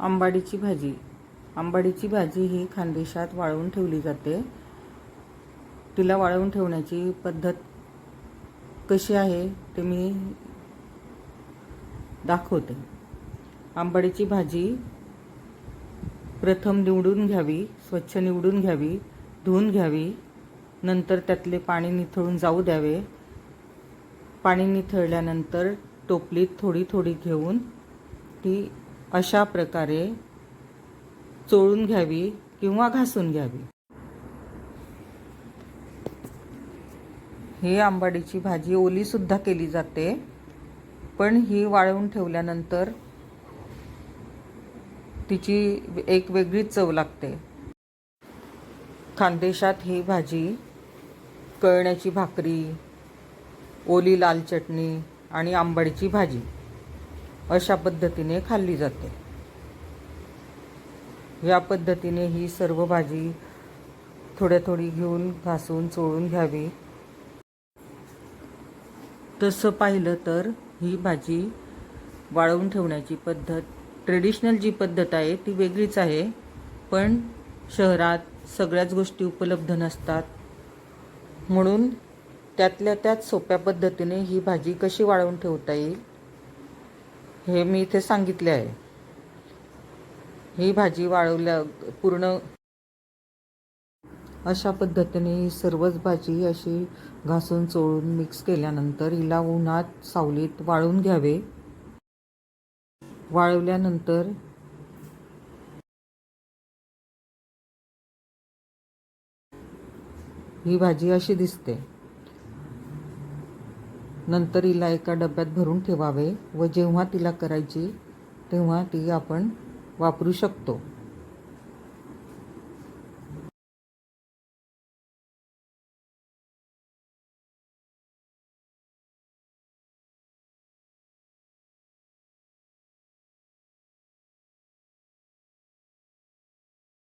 आंबाडीची भाजी. आंबाडीची भाजी ही खानदेशात वाळवून ठेवली जाते. तिला वाळवून ठेवण्याची पद्धत कशी आहे ते मी दाखवते. आंबाडीची भाजी प्रथम निवडून घ्यावी स्वच्छ निवडून घ्यावी धुवून घ्यावी नंतर त्यातले पाणी निथळून जाऊ द्यावे. पाणी निथळल्यानंतर टोपलीत थोडी थोडी घेऊन ती अशा प्रकारे चोळून घ्यावी किंवा घासून घ्यावी. ही आंबाडीची भाजी ओलीसुद्धा केली जाते पण ही वाळवून ठेवल्यानंतर तिची एक वेगळीच चव लागते. खानदेशात ही भाजी कळण्याची भाकरी ओली लाल चटणी आणि आंबाडीची भाजी. अशा पद्धतीने खाल्ली जाते. या पद्धतीने ही सर्व भाजी थोड्या थोडी घेऊन घासून चोळून घ्यावी. तसं पाहिलं तर ही भाजी वाळवून ठेवण्याची पद्धत ट्रेडिशनल जी पद्धत आहे ती वेगळीच आहे. पण शहरात सगळ्याच गोष्टी उपलब्ध नसतात. म्हणून त्यातल्या त्यात सोप्या पद्धतीने ही भाजी कशी वाळवून ठेवता येईल हे मी इथे सांगितले आहे. ही भाजी वाळवल्या पूर्ण अशा पद्धतीने ही सर्वच भाजी अशी घासून चोळून मिक्स केल्यानंतर हिला उन्हात सावलीत वाळून घ्यावे. वाळवल्यानंतर ही भाजी अशी दिसते. नंतर हिला एका डब्यात भरून ठेवावे व जेव्हा तिला करायची तेव्हा ती आपण वापरू शकतो.